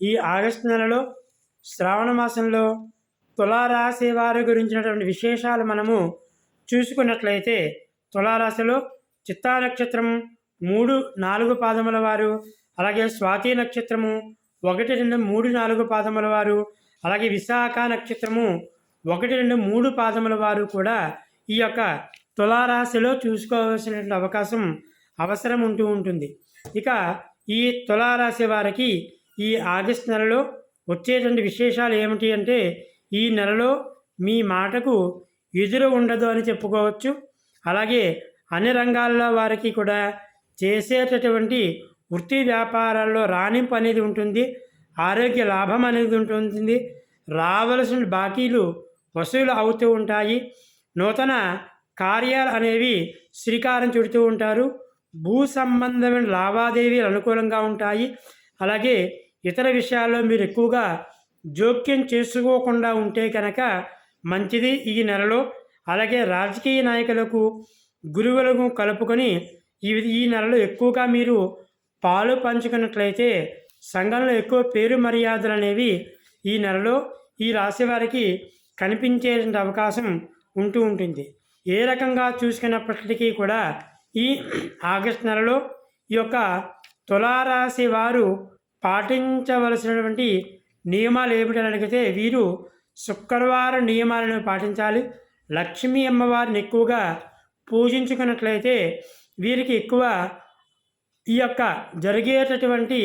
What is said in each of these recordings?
ఈ ఆగస్టు నెలలో శ్రావణ మాసంలో తులారాశి వారి గురించినటువంటి విశేషాలు మనము చూసుకున్నట్లయితే తులారాశిలో చిత్తా నక్షత్రం మూడు నాలుగు పాదముల వారు అలాగే స్వాతి నక్షత్రము ఒకటి రెండు మూడు నాలుగు పాదముల వారు అలాగే విశాఖ నక్షత్రము ఒకటి రెండు మూడు పాదముల వారు కూడా ఈ యొక్క తులారాశిలో చూసుకోవాల్సినటువంటి అవకాశం అవసరం ఉంటూ ఉంటుంది. ఇక ఈ తులారాశి వారికి ఈ ఆగస్ట్ నెలలో వచ్చేటువంటి విశేషాలు ఏమిటి అంటే ఈ నెలలో మీ మాటకు ఎదురు ఉండదు అని చెప్పుకోవచ్చు. అలాగే అన్ని రంగాల్లో వారికి కూడా చేసేటటువంటి వృత్తి వ్యాపారాల్లో రాణింపు అనేది ఉంటుంది ఆరోగ్య లాభం అనేది ఉంటుంది రావలసిన బాకీలు వసూలు అవుతూ ఉంటాయి. నూతన కార్యాలు అనేవి శ్రీకారం చుడుతూ ఉంటారు. భూ సంబంధమైన లావాదేవీలు అనుకూలంగా ఉంటాయి. అలాగే ఇతర విషయాల్లో మీరు ఎక్కువగా జోక్యం చేసుకోకుండా ఉంటే కనుక మంచిది ఈ నెలలో. అలాగే రాజకీయ నాయకులకు గురువులకు కలుపుకొని ఈ ఈ నెలలో ఎక్కువగా మీరు పాలు పంచుకున్నట్లయితే సంఘంలో ఎక్కువ పేరు మర్యాదలు అనేవి ఈ నెలలో ఈ రాశి వారికి కనిపించే అవకాశం ఉంటూ ఉంటుంది. ఏ రకంగా చూసుకున్నప్పటికీ కూడా ఈ ఆగస్ట్ నెలలో ఈ యొక్క తులారాశి వారు పాటించవలసినటువంటి నియమాలు ఏమిటని అడిగితే వీరు శుక్రవారం నియమాలను పాటించాలి. లక్ష్మీ అమ్మవారిని ఎక్కువగా పూజించుకున్నట్లయితే వీరికి ఎక్కువ ఈ యొక్క జరిగేటటువంటి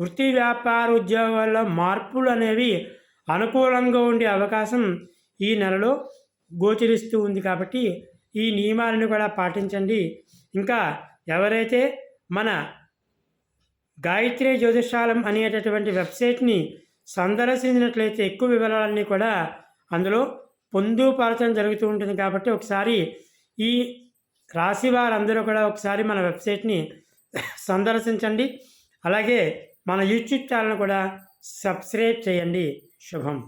వృత్తి వ్యాపార ఉద్యోగాల్లో మార్పులు అనేవి అనుకూలంగా ఉండే అవకాశం ఈ నెలలో గోచరిస్తూ ఉంది కాబట్టి ఈ నియమాలను కూడా పాటించండి. ఇంకా ఎవరైతే మన గాయత్రి జ్యోతిషాలం అనేటటువంటి వెబ్సైట్ని సందర్శించినట్లయితే ఎక్కువ వివరాలన్నీ కూడా అందులో పొందుపరచడం జరుగుతూ ఉంటుంది కాబట్టి ఒకసారి ఈ రాశి వారందరూ కూడా ఒకసారి మన వెబ్సైట్ని సందర్శించండి. అలాగే మన యూట్యూబ్ ఛానల్ కూడా సబ్స్క్రైబ్ చేయండి. శుభం.